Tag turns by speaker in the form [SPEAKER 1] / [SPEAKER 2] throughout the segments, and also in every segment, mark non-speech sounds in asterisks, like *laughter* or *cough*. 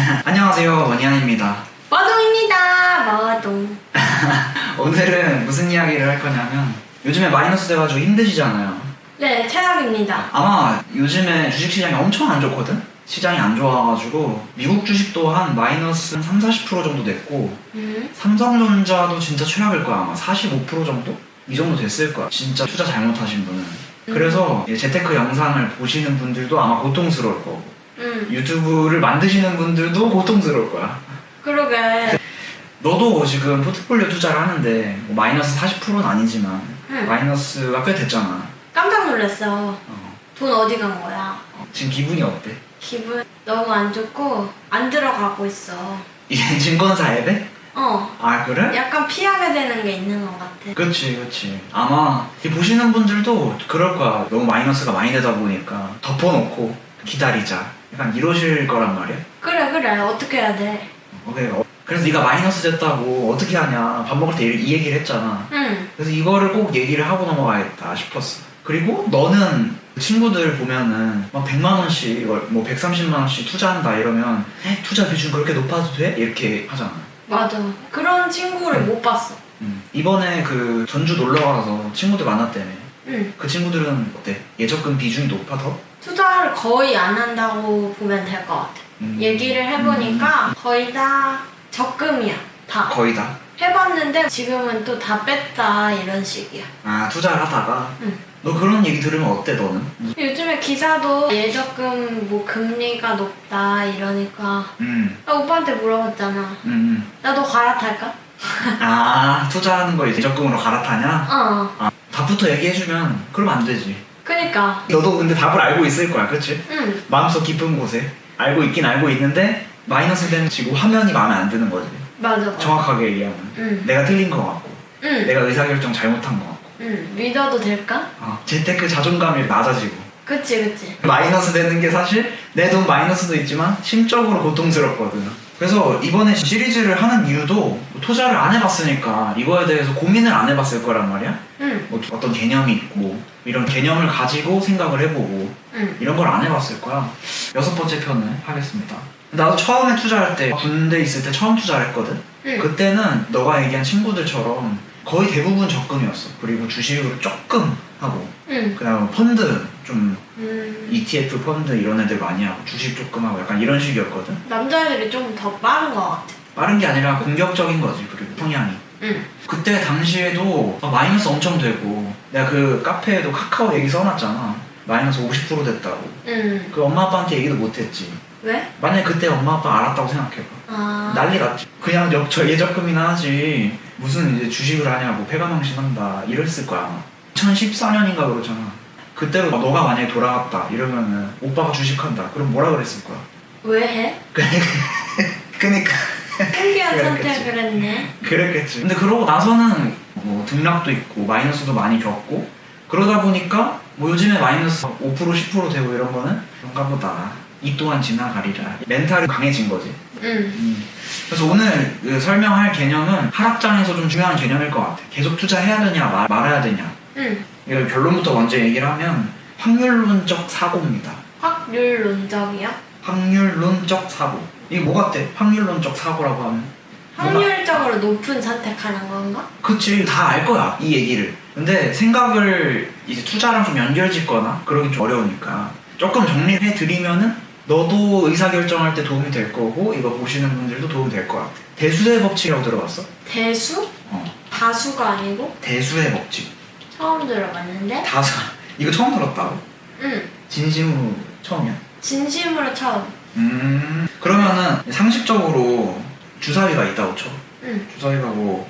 [SPEAKER 1] *laughs* 안녕하세요 원희안입니다
[SPEAKER 2] 머동입니다. 머동. *laughs*
[SPEAKER 1] 오늘은 무슨 이야기를 할 거냐면 요즘에 마이너스 돼가지고 힘드시잖아요
[SPEAKER 2] 네, 최악입니다.
[SPEAKER 1] 아마 요즘에 주식시장이 엄청 안 좋거든? 시장이 안 좋아가지고 미국 주식도 한 마이너스 한 3, 40% 정도 됐고
[SPEAKER 2] 음.
[SPEAKER 1] 삼성전자도 진짜 최악일 거야 아마 45% 정도? 이 정도 됐을 거야 진짜 투자 잘못하신 분은 그래서 이 재테크 영상을 보시는 분들도 아마 고통스러울 거고
[SPEAKER 2] 음.
[SPEAKER 1] 유튜브를 만드시는 분들도 고통스러울 거야
[SPEAKER 2] 그러게.
[SPEAKER 1] 너도 지금 포트폴리오 투자를 하는데 뭐 마이너스 40%는 아니지만
[SPEAKER 2] 응.
[SPEAKER 1] 마이너스가 꽤 됐잖아
[SPEAKER 2] 깜짝 놀랐어.
[SPEAKER 1] 어.
[SPEAKER 2] 돈 어디 간 거야?
[SPEAKER 1] 어, 지금 기분이 어때?
[SPEAKER 2] 기분 너무 안 좋고 안 들어가고 있어. *laughs*
[SPEAKER 1] 이게 증권사 앱에?
[SPEAKER 2] 어.
[SPEAKER 1] 아 그래?
[SPEAKER 2] 약간 피하게 되는 게 있는 것 같아.
[SPEAKER 1] 그렇지 그렇지 아마 이 보시는 분들도 그럴 거야 너무 마이너스가 많이 되다 보니까 덮어놓고 기다리자 약간 이러실 거란 말이야
[SPEAKER 2] 그래 그래 어떻게 해야 돼?
[SPEAKER 1] 오케이 어, 그래서 네가 마이너스 됐다고 어떻게 하냐 밥 먹을 때 이- 이 얘기를 했잖아
[SPEAKER 2] 응.
[SPEAKER 1] 그래서 이거를 꼭 얘기를 하고 넘어가야겠다 싶었어 그리고 너는 친구들 보면은 막 100만 원씩 뭐 130만 원씩 투자한다 이러면 에? 투자 비중 그렇게 높아도 돼? 이렇게 하잖아
[SPEAKER 2] 맞아. 그런 친구를 못 봤어.
[SPEAKER 1] 음. 이번에 그 전주 놀러 가서 친구들 만났다며
[SPEAKER 2] 응.
[SPEAKER 1] 그 친구들은 어때? 예적금 비중이 높아 더?
[SPEAKER 2] 투자를 거의 안 한다고 보면 될 것 같아.
[SPEAKER 1] 음.
[SPEAKER 2] 얘기를 해보니까 거의 다 적금이야. 다.
[SPEAKER 1] 거의 다?
[SPEAKER 2] 해봤는데 지금은 또 다 뺐다 이런 식이야.
[SPEAKER 1] 아 투자를 하다가
[SPEAKER 2] 응.
[SPEAKER 1] 너 그런 얘기 들으면 어때 너는?
[SPEAKER 2] 요즘에 기사도 예적금 뭐 금리가 높다 이러니까
[SPEAKER 1] 음,
[SPEAKER 2] 나 오빠한테 물어봤잖아.
[SPEAKER 1] 음, 음.
[SPEAKER 2] 나도 갈아탈까?
[SPEAKER 1] 아 투자하는 거 예적금으로 갈아타냐?
[SPEAKER 2] 어.
[SPEAKER 1] 아, 답부터 얘기해주면 그러면 안 되지
[SPEAKER 2] 그니까.
[SPEAKER 1] 너도 근데 답을 알고 있을 거야 그치?
[SPEAKER 2] 응.
[SPEAKER 1] 마음속 깊은 곳에 알고 있긴 알고 있는데 마이너스 되는 지금 화면이 마음에 안 드는 거지
[SPEAKER 2] 맞아.
[SPEAKER 1] 정확하게 얘기하면
[SPEAKER 2] 응.
[SPEAKER 1] 내가 틀린 거 같고
[SPEAKER 2] 응.
[SPEAKER 1] 내가 의사결정 잘못한 거 같고
[SPEAKER 2] 응. 믿어도 될까?
[SPEAKER 1] 아, 재테크 자존감이 낮아지고
[SPEAKER 2] 그치 그치.
[SPEAKER 1] 마이너스 되는 게 사실 내 돈 마이너스도 있지만 심적으로 고통스럽거든. 그래서 이번에 시리즈를 하는 이유도 뭐 투자를 안 해봤으니까 이거에 대해서 고민을 안 해봤을 거란 말이야.
[SPEAKER 2] 응.
[SPEAKER 1] 뭐 어떤 개념이 있고 이런 개념을 가지고 생각을 해보고
[SPEAKER 2] 응.
[SPEAKER 1] 이런 걸 안 해봤을 거야. 여섯 번째 편을 하겠습니다. 나도 처음에 투자할 때 군대 있을 때 처음 투자를 했거든.
[SPEAKER 2] 응.
[SPEAKER 1] 그때는 너가 얘기한 친구들처럼 거의 대부분 적금이었어. 그리고 주식으로 조금 하고
[SPEAKER 2] 응.
[SPEAKER 1] 그다음 펀드 좀
[SPEAKER 2] 음.
[SPEAKER 1] ETF 펀드 이런 애들 많이 하고 주식 조금 하고 약간 이런 식이었거든.
[SPEAKER 2] 남자애들이 좀 더 빠른 것 같아.
[SPEAKER 1] 빠른 게 아니라 공격적인 거지 그리고 성향이.
[SPEAKER 2] 응.
[SPEAKER 1] 그때 당시에도 막 마이너스 엄청 되고 내가 그 카페에도 카카오 얘기 써놨잖아. 마이너스 50% 됐다고.
[SPEAKER 2] 응.
[SPEAKER 1] 그 엄마 아빠한테 얘기도 못했지.
[SPEAKER 2] 왜?
[SPEAKER 1] 만약에 그때 엄마 아빠 알았다고 생각해봐.
[SPEAKER 2] 아.
[SPEAKER 1] 난리 났지. 그냥 역, 저 예적금이나 하지. 무슨 이제 주식을 하냐고 폐가망신한다 이랬을 거야. 아마. 2014년인가 그러잖아. 그때로 너가 만약에 돌아갔다 이러면은 오빠가 주식한다. 그럼 뭐라 그랬을 거야?
[SPEAKER 2] 왜 해?
[SPEAKER 1] 그니까 *laughs*
[SPEAKER 2] 신기한. 선택을 했네.
[SPEAKER 1] 그랬겠지. 근데 그러고 나서는 뭐 등락도 있고 마이너스도 많이 겪고 그러다 보니까 뭐 요즘에 마이너스 5% 10% 되고 이런 거는 그런가 보다. 이 또한 지나가리라. 멘탈이 강해진 거지.
[SPEAKER 2] 응.
[SPEAKER 1] 음. 그래서 오늘 그 설명할 개념은 하락장에서 좀 중요한 개념일 것 같아. 계속 투자해야 되냐 말, 말아야 되냐.
[SPEAKER 2] 응.
[SPEAKER 1] 이걸 결론부터 먼저 얘기를 하면 확률론적 사고입니다.
[SPEAKER 2] 확률론적이야?
[SPEAKER 1] 확률론적 사고. 이게 뭐 같아? 확률론적 사고라고 하면?
[SPEAKER 2] 확률적으로 높은 선택하는 건가?
[SPEAKER 1] 그치 다 알 거야 이 얘기를 근데 생각을 이제 투자랑 좀 연결짓거나 그러기 좀 어려우니까 조금 정리를 해드리면은 너도 의사결정할 때 도움이 될 거고 이거 보시는 분들도 도움이 될 것 같아 대수의 법칙이라고 들어봤어?
[SPEAKER 2] 대수?
[SPEAKER 1] 어
[SPEAKER 2] 다수가 아니고?
[SPEAKER 1] 대수의 법칙
[SPEAKER 2] 처음 들어봤는데?
[SPEAKER 1] 다수 이거 처음 들었다고?
[SPEAKER 2] 응.
[SPEAKER 1] 진심으로 처음이야?
[SPEAKER 2] 진심으로 처음.
[SPEAKER 1] 음 그러면은 상식적으로 주사위가 있다고 쳐
[SPEAKER 2] 응.
[SPEAKER 1] 주사위가 뭐,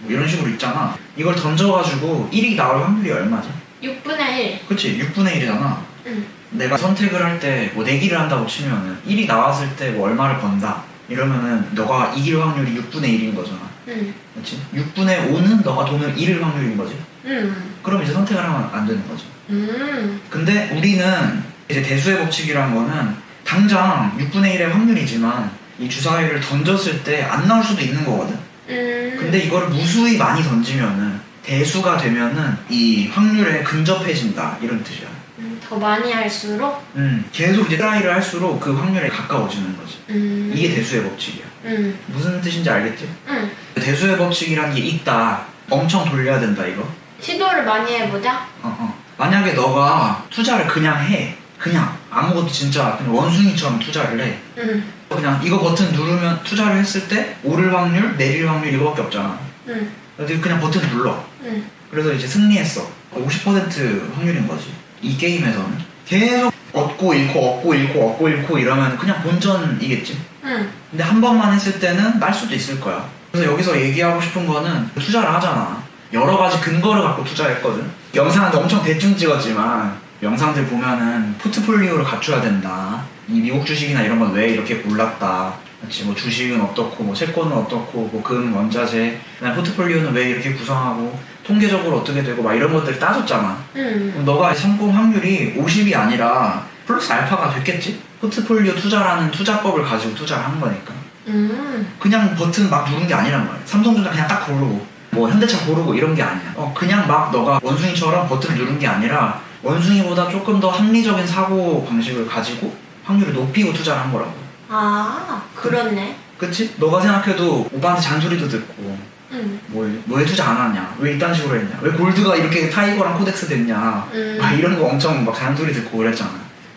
[SPEAKER 1] 뭐 이런 식으로 있잖아 이걸 던져가지고 1이 나올 확률이 얼마지?
[SPEAKER 2] 6분의 1.
[SPEAKER 1] 그치 6분의 1이잖아
[SPEAKER 2] 응.
[SPEAKER 1] 내가 선택을 할 때 뭐 내기를 한다고 치면은 1이 나왔을 때 뭐 얼마를 번다 이러면은 너가 이길 확률이 6분의 1인 거잖아
[SPEAKER 2] 응.
[SPEAKER 1] 그치? 6분의 5는 너가 돈을 잃을 확률인 거지
[SPEAKER 2] 응.
[SPEAKER 1] 그럼 이제 선택을 하면 안 되는 거지
[SPEAKER 2] 음.
[SPEAKER 1] 근데 우리는 이제 대수의 법칙이란 거는 당장 6분의 1의 확률이지만 이 주사위를 던졌을 때 안 나올 수도 있는 거거든
[SPEAKER 2] 음.
[SPEAKER 1] 근데 이거를 무수히 많이 던지면은 대수가 되면은 이 확률에 근접해진다 이런 뜻이야
[SPEAKER 2] 음, 더 많이 할수록
[SPEAKER 1] 음, 계속 이제 트라이를 할수록 그 확률에 가까워지는 거지.
[SPEAKER 2] 음.
[SPEAKER 1] 이게 대수의 법칙이야.
[SPEAKER 2] 음.
[SPEAKER 1] 무슨 뜻인지 알겠지?
[SPEAKER 2] 음.
[SPEAKER 1] 대수의 법칙이라는 게 있다. 엄청 돌려야 된다 이거.
[SPEAKER 2] 시도를 많이 해보자.
[SPEAKER 1] 어, 어. 만약에 너가 투자를 그냥 해. 그냥 아무것도 진짜 그냥 원숭이처럼 투자를 해.
[SPEAKER 2] 음.
[SPEAKER 1] 그냥 이거 버튼 누르면 투자를 했을 때 오를 확률, 내릴 확률 이거밖에 없잖아.
[SPEAKER 2] 음.
[SPEAKER 1] 근데 그냥 버튼 눌러.
[SPEAKER 2] 음.
[SPEAKER 1] 그래서 이제 승리했어. 50% 확률인 거지. 이 게임에서는 계속 얻고 잃고 얻고 잃고 얻고 잃고 이러면 그냥 본전이겠지.
[SPEAKER 2] 음.
[SPEAKER 1] 근데 한 번만 했을 때는 날 수도 있을 거야. 그래서 여기서 얘기하고 싶은 거는 투자를 하잖아. 여러 가지 근거를 갖고 투자했거든. 영상은 엄청 대충 찍었지만 영상들 보면은 포트폴리오를 갖춰야 된다. 이 미국 주식이나 이런 건 왜 이렇게. 그렇지 뭐 주식은 어떻고 뭐 채권은 어떻고 뭐 금, 원자재 그다음 포트폴리오는 왜 이렇게 구성하고 통계적으로 어떻게 되고 막 이런 것들 따졌잖아.
[SPEAKER 2] 음.
[SPEAKER 1] 그럼 너가 성공 확률이 50이 아니라 플러스 알파가 됐겠지? 포트폴리오 투자라는 투자법을 가지고 투자를 한 거니까.
[SPEAKER 2] 음.
[SPEAKER 1] 그냥 버튼 막 누른 게 아니란 말이야. 삼성전자 그냥 딱 고르고, 뭐 현대차 고르고 이런 게 아니야. 어, 그냥 막 너가 원숭이처럼 버튼을 누른 게 아니라 원숭이보다 조금 더 합리적인 사고 방식을 가지고 확률을 높이고 투자를 한 거라고.
[SPEAKER 2] 아, 그렇네.
[SPEAKER 1] 그치? 너가 생각해도 오빠한테 잔소리도 듣고,
[SPEAKER 2] 음.
[SPEAKER 1] 뭘, 왜 투자 안 하냐? 왜 이딴 식으로 했냐? 왜 골드가 이렇게 타이거랑 코덱스 됐냐?
[SPEAKER 2] 음.
[SPEAKER 1] 막 이런 거 엄청 막 잔소리 듣고 그랬잖아.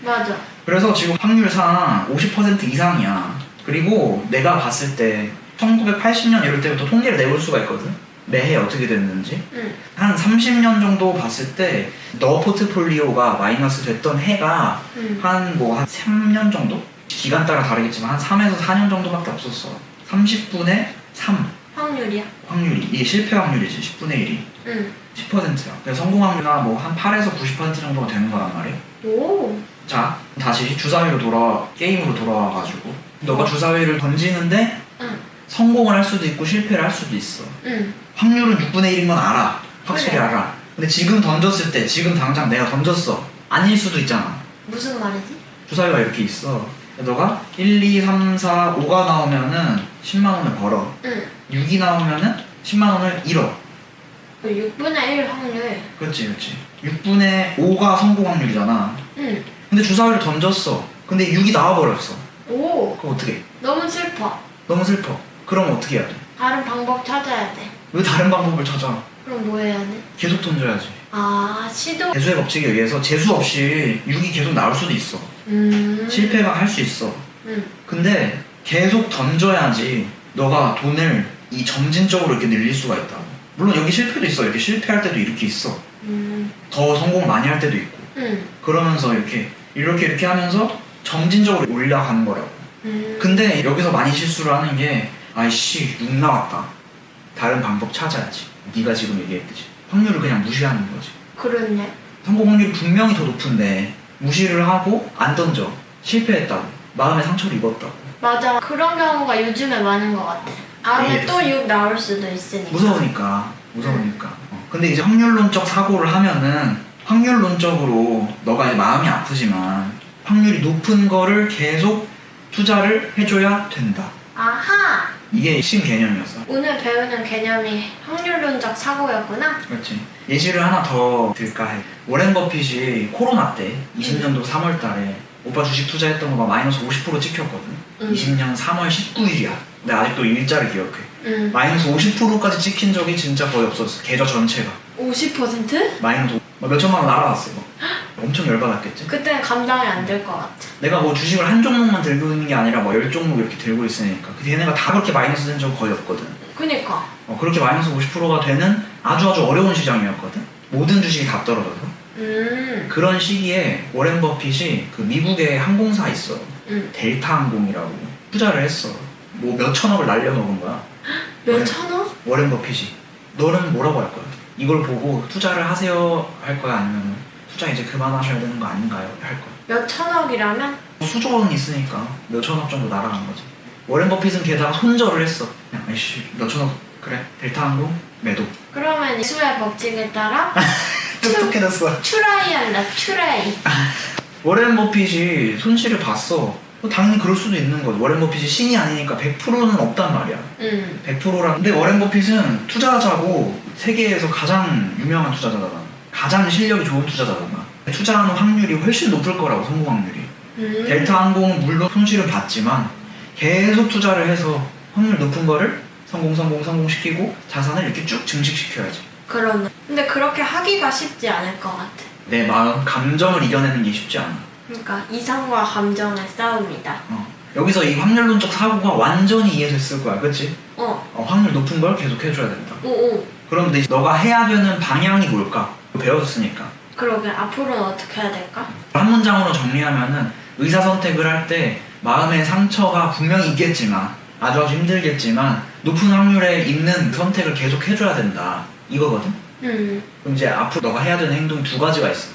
[SPEAKER 2] 맞아.
[SPEAKER 1] 그래서 지금 확률상 50% 이상이야. 그리고 내가 봤을 때 1980년 이럴 때부터 통계를 내볼 수가 있거든. 매해 어떻게 됐는지.
[SPEAKER 2] 음.
[SPEAKER 1] 한 30년 정도 봤을 때 너 포트폴리오가 마이너스 됐던 해가
[SPEAKER 2] 음.
[SPEAKER 1] 한뭐 한 3년 정도? 기간 따라 다르겠지만 한 3에서 4년 정도밖에 없었어. 30분의 3
[SPEAKER 2] 확률이야.
[SPEAKER 1] 확률이. 이게 실패 확률이지. 10분의 1이.
[SPEAKER 2] 음.
[SPEAKER 1] 10%야. 그래서 성공 확률가 뭐한 8에서 90% 정도가 되는 거란 말이야.
[SPEAKER 2] 오.
[SPEAKER 1] 자, 다시 주사위로 돌아 게임으로 돌아와가지고 너가 주사위를 던지는데
[SPEAKER 2] 응.
[SPEAKER 1] 성공을 할 수도 있고 실패를 할 수도 있어.
[SPEAKER 2] 음.
[SPEAKER 1] 확률은 6분의 1인 건 알아. 확실히
[SPEAKER 2] 그래.
[SPEAKER 1] 알아. 근데 지금 던졌을 때, 지금 당장 내가 던졌어. 아닐 수도 있잖아.
[SPEAKER 2] 무슨 말이지?
[SPEAKER 1] 주사위가 이렇게 있어. 너가 1, 2, 3, 4, 5가 나오면은 10만 원을 벌어.
[SPEAKER 2] 음.
[SPEAKER 1] 6이 나오면은 10만 원을 잃어.
[SPEAKER 2] 6분의 1 확률.
[SPEAKER 1] 그렇지, 그렇지. 6분의 5가 성공 확률이잖아.
[SPEAKER 2] 음.
[SPEAKER 1] 근데 주사위를 던졌어. 근데 6이 나와버렸어.
[SPEAKER 2] 오.
[SPEAKER 1] 그럼 어떻게? 해?
[SPEAKER 2] 너무 슬퍼.
[SPEAKER 1] 너무 슬퍼. 그럼 어떻게 해야 돼?
[SPEAKER 2] 다른 방법 찾아야 돼.
[SPEAKER 1] 왜 다른 방법을 찾아?
[SPEAKER 2] 그럼 뭐 해야 돼?
[SPEAKER 1] 계속 던져야지.
[SPEAKER 2] 아, 시도.
[SPEAKER 1] 대수의 법칙에 의해서 재수 없이 6이 계속 나올 수도 있어.
[SPEAKER 2] 음.
[SPEAKER 1] 실패가 할수 있어.
[SPEAKER 2] 음.
[SPEAKER 1] 근데 계속 던져야지 너가 돈을 이 점진적으로 이렇게 늘릴 수가 있다고. 물론 여기 실패도 있어. 이렇게 실패할 때도 이렇게 있어.
[SPEAKER 2] 음.
[SPEAKER 1] 더 성공을 많이 할 때도 있고.
[SPEAKER 2] 음.
[SPEAKER 1] 그러면서 이렇게 이렇게 이렇게 하면서 점진적으로 올라가는 거라고.
[SPEAKER 2] 음.
[SPEAKER 1] 근데 여기서 많이 실수를 하는 게 아이씨 6 나왔다. 다른 방법 찾아야지. 네가 지금 얘기했듯이 확률을 그냥 무시하는 거지.
[SPEAKER 2] 그렇네.
[SPEAKER 1] 성공 확률이 분명히 더 높은데 무시를 하고 안 던져 실패했다고 마음에 상처를 입었다고
[SPEAKER 2] 맞아. 그런 경우가 요즘에 많은 것 같아. 다음에
[SPEAKER 1] 네,
[SPEAKER 2] 또6 나올 수도 있으니까.
[SPEAKER 1] 무서우니까 무서우니까 어. 근데 이제 확률론적 사고를 하면은 확률론적으로 너가 이제 마음이 아프지만 확률이 높은 거를 계속 투자를 해줘야 된다
[SPEAKER 2] 아하!
[SPEAKER 1] 이게 신 개념이었어.
[SPEAKER 2] 오늘 배우는 개념이 확률론적 사고였구나.
[SPEAKER 1] 그렇지. 예시를 하나 더 들까 해. 워렌 버핏이 코로나 때 20년도 3월 달에 오빠 주식 투자했던 거가 마이너스 50% 찍혔거든.
[SPEAKER 2] 음.
[SPEAKER 1] 20년 3월 19일이야. 근데 아직도 일자를 기억해.
[SPEAKER 2] 음.
[SPEAKER 1] 마이너스 50%까지 찍힌 적이 진짜 거의 없었어. 계좌 전체가.
[SPEAKER 2] 50%?
[SPEAKER 1] 마이너스 막 몇 천만 원 날아갔어 막. 엄청 열받았겠지
[SPEAKER 2] 그때는 감당이 안 될 것 같아.
[SPEAKER 1] 내가 뭐 주식을 한 종목만 들고 있는 게 아니라 뭐 열 종목 이렇게 들고 있으니까 그 얘네가 다 그렇게 마이너스 된 적 거의 없거든
[SPEAKER 2] 그니까.
[SPEAKER 1] 어, 그렇게 마이너스 50%가 되는 아주 아주 어려운 시장이었거든 모든 주식이 다 떨어져서
[SPEAKER 2] 음.
[SPEAKER 1] 그런 시기에 워렌 버핏이 그 미국의 항공사 있어
[SPEAKER 2] 음.
[SPEAKER 1] 델타 항공이라고 투자를 했어 뭐 몇 천억을 날려먹은 거야 *gasps*
[SPEAKER 2] 몇 천억?
[SPEAKER 1] 워렌 버핏이 너는 뭐라고 할 거야? 이걸 보고 투자를 하세요 할 거야 아니면 투자 이제 그만하셔야 되는 거 아닌가요? 할 거야
[SPEAKER 2] 몇 천억이라면?
[SPEAKER 1] 수조 원 있으니까 몇 천억 정도 날아간 거지 워렌 버핏은 게다가 손절을 했어 그냥 아이씨 몇 천억 그래 델타 항공 매도
[SPEAKER 2] 그러면 이 수의 법칙에 따라 *laughs*
[SPEAKER 1] 똑똑해졌어
[SPEAKER 2] 추라이 한다. *laughs* 추라이.
[SPEAKER 1] 워렌 버핏이 손실을 봤어 뭐 당연히 그럴 수도 있는 거지 워렌 버핏이 신이 아니니까 100%는 없단 말이야
[SPEAKER 2] 음.
[SPEAKER 1] 100%라 근데 워렌 버핏은 투자자고 세계에서 가장 유명한 투자자잖아 가장 실력이 좋은 투자자잖아 투자하는 확률이 훨씬 높을 거라고 성공 확률이.
[SPEAKER 2] 음.
[SPEAKER 1] 델타 항공은 물론 손실은 봤지만 계속 투자를 해서 확률 높은 거를 성공 성공 성공시키고 자산을 이렇게 쭉 증식시켜야지.
[SPEAKER 2] 그러네. 근데 그렇게 하기가 쉽지 않을 것 같아.
[SPEAKER 1] 내 마음 감정을 이겨내는 게 쉽지 않아.
[SPEAKER 2] 그러니까 이성과 감정의 싸움이다.
[SPEAKER 1] 어. 여기서 이 확률론적 사고가 완전히 이해됐을 거야, 그렇지?
[SPEAKER 2] 어,
[SPEAKER 1] 어, 확률 높은 걸 계속 해줘야 된다.
[SPEAKER 2] 오오.
[SPEAKER 1] 그럼 너가 해야 되는 방향이 뭘까? 배웠으니까.
[SPEAKER 2] 그러게 앞으로는 어떻게 해야 될까?
[SPEAKER 1] 한 문장으로 정리하면은 의사 선택을 할 때 마음의 상처가 분명히 있겠지만 아주 아주 힘들겠지만 높은 확률에 있는 선택을 계속 해줘야 된다. 이거거든.
[SPEAKER 2] 음.
[SPEAKER 1] 그럼 이제 앞으로 너가 해야 되는 행동이 두 가지가 있어.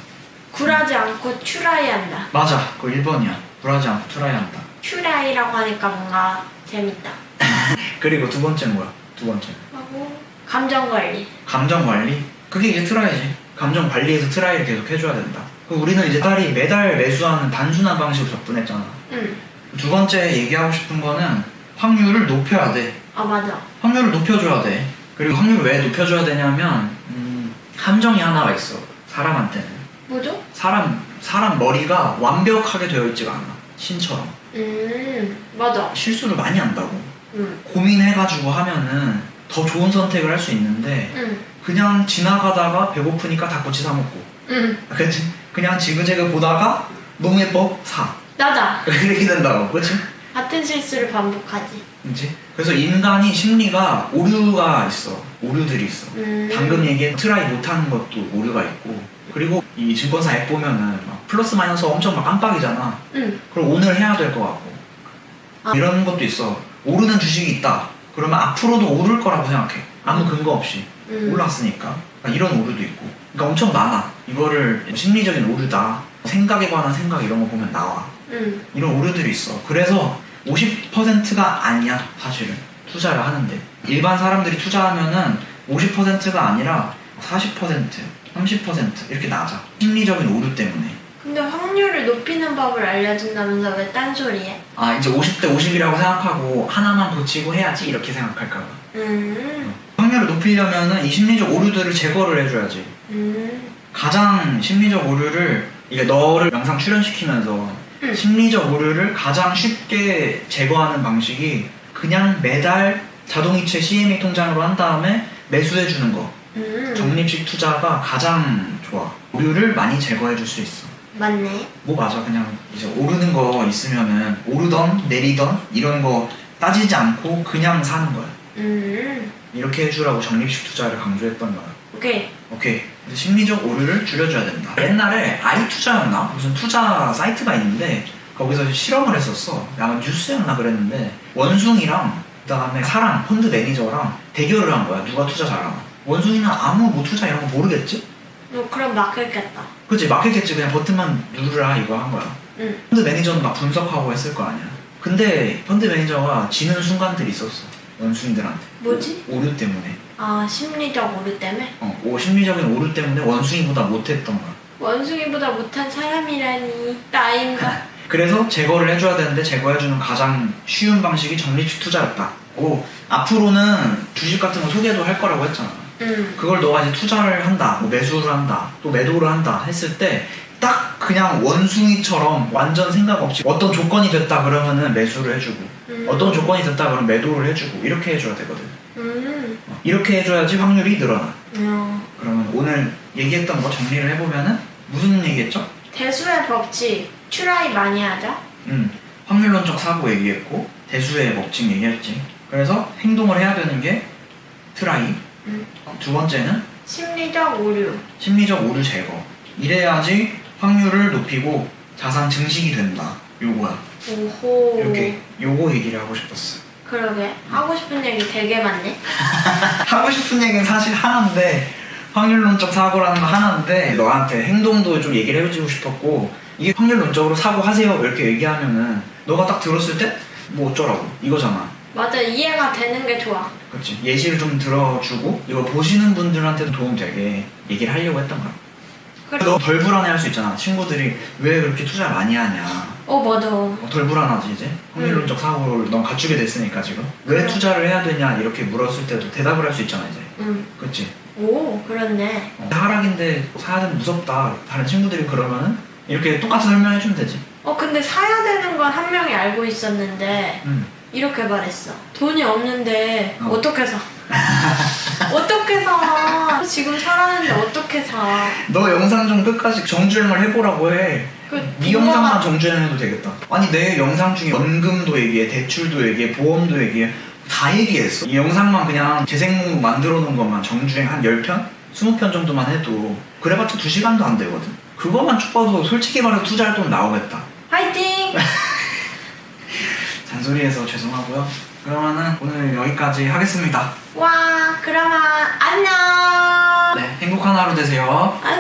[SPEAKER 2] 굴하지 않고 추라이 한다.
[SPEAKER 1] 맞아. 그거 1번이야. 불하지 않고 트라이 한다.
[SPEAKER 2] 추라이라고 하니까 뭔가 재밌다. *laughs*
[SPEAKER 1] 그리고 두 번째는 뭐야? 두 번째.
[SPEAKER 2] 하고 감정 관리.
[SPEAKER 1] 감정 관리. 그게 이제 트라이지. 감정 관리에서 트라이를 계속 해줘야 된다. 우리는 이제 딸이 매달 매수하는 단순한 방식으로 접근했잖아.
[SPEAKER 2] 응.
[SPEAKER 1] 두 번째 얘기하고 싶은 거는 확률을 높여야 돼.
[SPEAKER 2] 아 맞아.
[SPEAKER 1] 확률을 높여줘야 돼. 그리고 확률을 왜 높여줘야 되냐면 음, 함정이 하나가 있어. 사람한테는
[SPEAKER 2] 뭐죠?
[SPEAKER 1] 사람 사람 머리가 완벽하게 되어 있지가 않아. 신처럼
[SPEAKER 2] 음 맞아.
[SPEAKER 1] 실수를 많이 한다고.
[SPEAKER 2] 응.
[SPEAKER 1] 고민해가지고 하면은 더 좋은 선택을 할 수 있는데
[SPEAKER 2] 응.
[SPEAKER 1] 그냥 지나가다가 배고프니까 닭꼬치 사 먹고
[SPEAKER 2] 응.
[SPEAKER 1] 그치? 그냥 지그재그 보다가 너무 예뻐 사
[SPEAKER 2] 나다.
[SPEAKER 1] 이렇게 된다고 그치?
[SPEAKER 2] 같은 실수를 반복하지.
[SPEAKER 1] 그치? 그래서 인간이 심리가 오류가 있어 오류들이 있어
[SPEAKER 2] 음.
[SPEAKER 1] 방금 얘기한 트라이 못하는 것도 오류가 있고 그리고 이 증권사 앱 보면은 막 플러스 마이너스 엄청 막 깜빡이잖아
[SPEAKER 2] 응.
[SPEAKER 1] 그럼 오늘 해야 될 것 같고
[SPEAKER 2] 아.
[SPEAKER 1] 이런 것도 있어 오르는 주식이 있다 그러면 앞으로도 오를 거라고 생각해. 아무 근거 없이.
[SPEAKER 2] 음.
[SPEAKER 1] 올랐으니까. 그러니까 이런 오류도 있고. 그러니까 엄청 많아. 이거를 심리적인 오류다. 생각에 관한 생각 이런 거 보면 나와.
[SPEAKER 2] 응.
[SPEAKER 1] 이런 오류들이 있어. 그래서 50%가 아니야 사실은. 투자를 하는데. 일반 사람들이 투자하면은 50%가 아니라 40% 30% 이렇게 낮아 심리적인 오류 때문에
[SPEAKER 2] 근데 확률을 높이는 법을 알려준다면서 왜 딴소리해?
[SPEAKER 1] 아 이제 50대 50이라고 생각하고 하나만 고치고 해야지 이렇게 생각할까 봐
[SPEAKER 2] 음.
[SPEAKER 1] 확률을 높이려면은 이 심리적 오류들을 제거를 해줘야지
[SPEAKER 2] 음.
[SPEAKER 1] 가장 심리적 오류를 이게 너를 영상 출연시키면서
[SPEAKER 2] 응.
[SPEAKER 1] 심리적 오류를 가장 쉽게 제거하는 방식이 그냥 매달 자동이체 CMA 통장으로 한 다음에 매수해 주는 거
[SPEAKER 2] 음.
[SPEAKER 1] 적립식 투자가 가장 좋아 오류를 많이 제거해 줄 수 있어
[SPEAKER 2] 맞네.
[SPEAKER 1] 뭐 맞아 그냥 이제 오르는 거 있으면은 오르던 내리던 이런 거 따지지 않고 그냥 사는 거야
[SPEAKER 2] 음.
[SPEAKER 1] 이렇게 해주라고 적립식 투자를 강조했던 거야
[SPEAKER 2] 오케이.
[SPEAKER 1] 오케이. 심리적 오류를 줄여줘야 된다. 옛날에 아이투자였나? 무슨 투자 사이트가 있는데 거기서 실험을 했었어. 아마 뉴스였나 그랬는데 원숭이랑 그다음에 사람 펀드 매니저랑 대결을 한 거야. 누가 투자 잘하나? 원숭이는 아무 뭐 투자 이런 거 모르겠지?
[SPEAKER 2] 뭐 그럼 막혔겠다.
[SPEAKER 1] 그치 막혔겠지. 그냥 버튼만 누르라 이거 한 거야.
[SPEAKER 2] 응.
[SPEAKER 1] 펀드 매니저는 막 분석하고 했을 거 아니야. 근데 펀드 매니저가 지는 순간들이 있었어. 원숭이들한테.
[SPEAKER 2] 뭐지?
[SPEAKER 1] 오류 때문에.
[SPEAKER 2] 아 심리적 오류 때문에?
[SPEAKER 1] 어, 오, 심리적인 오류 때문에 원숭이보다 못했던 거야.
[SPEAKER 2] 원숭이보다 못한 사람이라니 나인가? *laughs*
[SPEAKER 1] 그래서 제거를 해줘야 되는데 제거해주는 가장 쉬운 방식이 적립식 투자였다. 오, 앞으로는 주식 같은 거 소개도 할 거라고 했잖아.
[SPEAKER 2] 응.
[SPEAKER 1] 그걸 너가 이제 투자를 한다, 뭐 매수를 한다, 또 매도를 한다 했을 때 딱 그냥 원숭이처럼 완전 생각 없이 어떤 조건이 됐다 그러면은 매수를 해주고
[SPEAKER 2] 음.
[SPEAKER 1] 어떤 조건이 됐다 그러면 매도를 해주고 이렇게 해줘야 되거든.
[SPEAKER 2] 음.
[SPEAKER 1] 어, 이렇게 해줘야지 확률이 늘어나.
[SPEAKER 2] 어.
[SPEAKER 1] 그러면 오늘 얘기했던 거 정리를 해보면은 무슨 얘기했죠?
[SPEAKER 2] 대수의 법칙 추라이 많이 하자.
[SPEAKER 1] 음, 확률론적 사고 얘기했고 대수의 법칙 얘기했지. 그래서 행동을 해야 되는 게 트라이.
[SPEAKER 2] 음.
[SPEAKER 1] 두 번째는
[SPEAKER 2] 심리적 오류.
[SPEAKER 1] 심리적 오류 제거. 이래야지 확률을 높이고 자산 증식이 된다. 요거야.
[SPEAKER 2] 오호.
[SPEAKER 1] 이렇게 요거 얘기를 하고 싶었어.
[SPEAKER 2] 그러게 하고 싶은 얘기 되게 많네. *laughs*
[SPEAKER 1] 하고 싶은 얘기는 사실 하나인데 확률론적 사고라는 거 하나인데 너한테 행동도 좀 얘기를 해주고 싶었고 이게 확률론적으로 사고 하세요 이렇게 얘기하면은 너가 딱 들었을 때 뭐 어쩌라고 이거잖아.
[SPEAKER 2] 맞아 이해가 되는 게 좋아.
[SPEAKER 1] 그렇지 예시를 좀 들어주고 이거 보시는 분들한테도 도움 되게 얘기를 하려고 했던 거야
[SPEAKER 2] 그래.
[SPEAKER 1] 너 덜 불안해할 수 있잖아 친구들이 왜 그렇게 투자 많이 하냐
[SPEAKER 2] 어 맞아.
[SPEAKER 1] 어, 덜 불안하지 이제 확률론적 사고를 넌 갖추게 됐으니까 지금 왜
[SPEAKER 2] 그래.
[SPEAKER 1] 투자를 해야 되냐 이렇게 물었을 때도 대답을 할 수 있잖아 이제
[SPEAKER 2] 응.
[SPEAKER 1] 그치?
[SPEAKER 2] 오, 그렇네.
[SPEAKER 1] 어, 하락인데 사야 되면 무섭다. 다른 친구들이 그러면은 이렇게 똑같이 설명해 주면 되지.
[SPEAKER 2] 어, 근데 사야 되는 건 한 명이 알고 있었는데,
[SPEAKER 1] 음.
[SPEAKER 2] 이렇게 말했어. 돈이 없는데,
[SPEAKER 1] 어.
[SPEAKER 2] 어. 떻게 사? *laughs* 어떻게 사? 지금 살았는데 어떻게 사?
[SPEAKER 1] 너 영상 좀 끝까지 정주행을 해보라고 해.
[SPEAKER 2] 그,
[SPEAKER 1] 네 영상만 정주행해도 되겠다. 아니 내 영상 중에 연금도 얘기해, 대출도 얘기해, 보험도 얘기해. 다 얘기했어. 이 영상만 그냥 재생 만들어 놓은 것만 정주행 한 10편? 20편 정도만 해도 그래봤자 2시간도 안 되거든. 그것만 쭉 봐도 솔직히 말해 투자할 돈 나오겠다.
[SPEAKER 2] 화이팅! *laughs*
[SPEAKER 1] 잔소리해서 죄송하고요. 그러면은 오늘 여기까지 하겠습니다.
[SPEAKER 2] 와, 그러면 안녕!
[SPEAKER 1] 네, 행복한 하루 되세요.
[SPEAKER 2] 안녕!